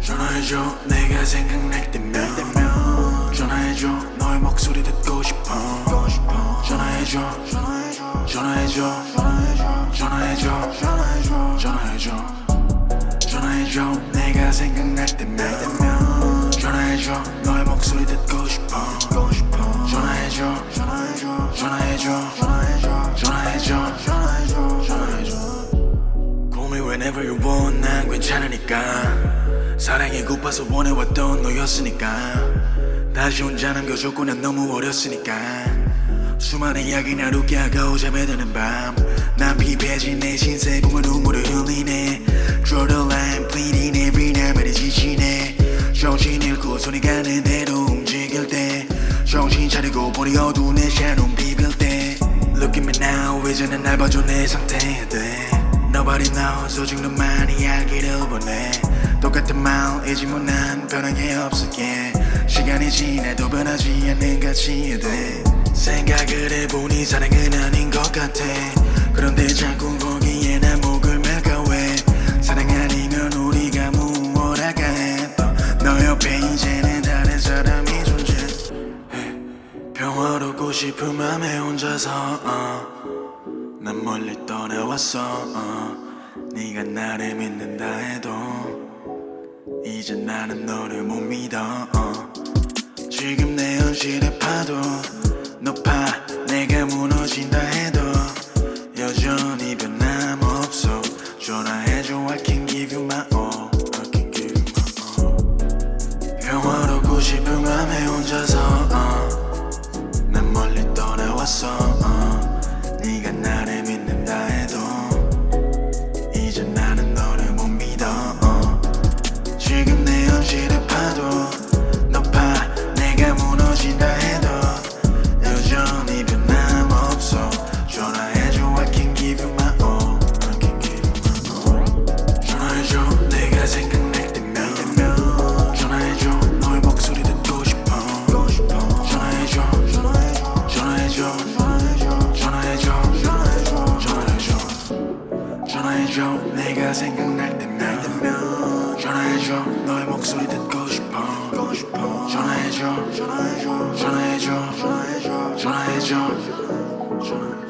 전화해줘 내가 생각날 때면. 전화해줘 너의 목소리 듣고 싶어. 전화해줘 전화해줘 전화해줘 전화해줘 전화해줘 내가 생각날 때면 전화해줘. 너의 목소리 듣고 싶어. 전화해줘. 전화해줘. 전화해줘. 전화해줘. Call me whenever you want. 난 괜찮으니까. 사랑이 고파서 원해왔던 너였으니까. 다시 혼자 남겨줬고 난 너무 어렸으니까. 수많은 이야기 나누게 하고 잠에 드는 밤난 피폐해진 내 신세 손이 가는 대로 움직일 때. 정신 차리고 보니 어두운 내 샤론 비빌 때. Look at me now 이제는 날 봐줘 내 상태에. 돼 Nobody knows 오직 너만 이야기를 보내. 똑같은 말이지 뭐난 변한 게 없을게. 시간이 지나도 변하지 않는 가치에 돼 생각을 해보니 사랑은 아닌 것 같아. 그런데 자꾸 평화롭고 싶은 맘에 혼자서 어. 난 멀리 떠나왔어 어. 네가 나를 믿는다 해도 이제 나는 너를 못 믿어 어. 지금 내 현실의 파도 높아 전화해줘. 전화해줘. 전화해줘. 전화해줘. 내가 생각날 때면. 전화해줘. 너의 목소리 듣고 싶어. 전화해줘. 전화해줘. 전화해줘. 전화해줘.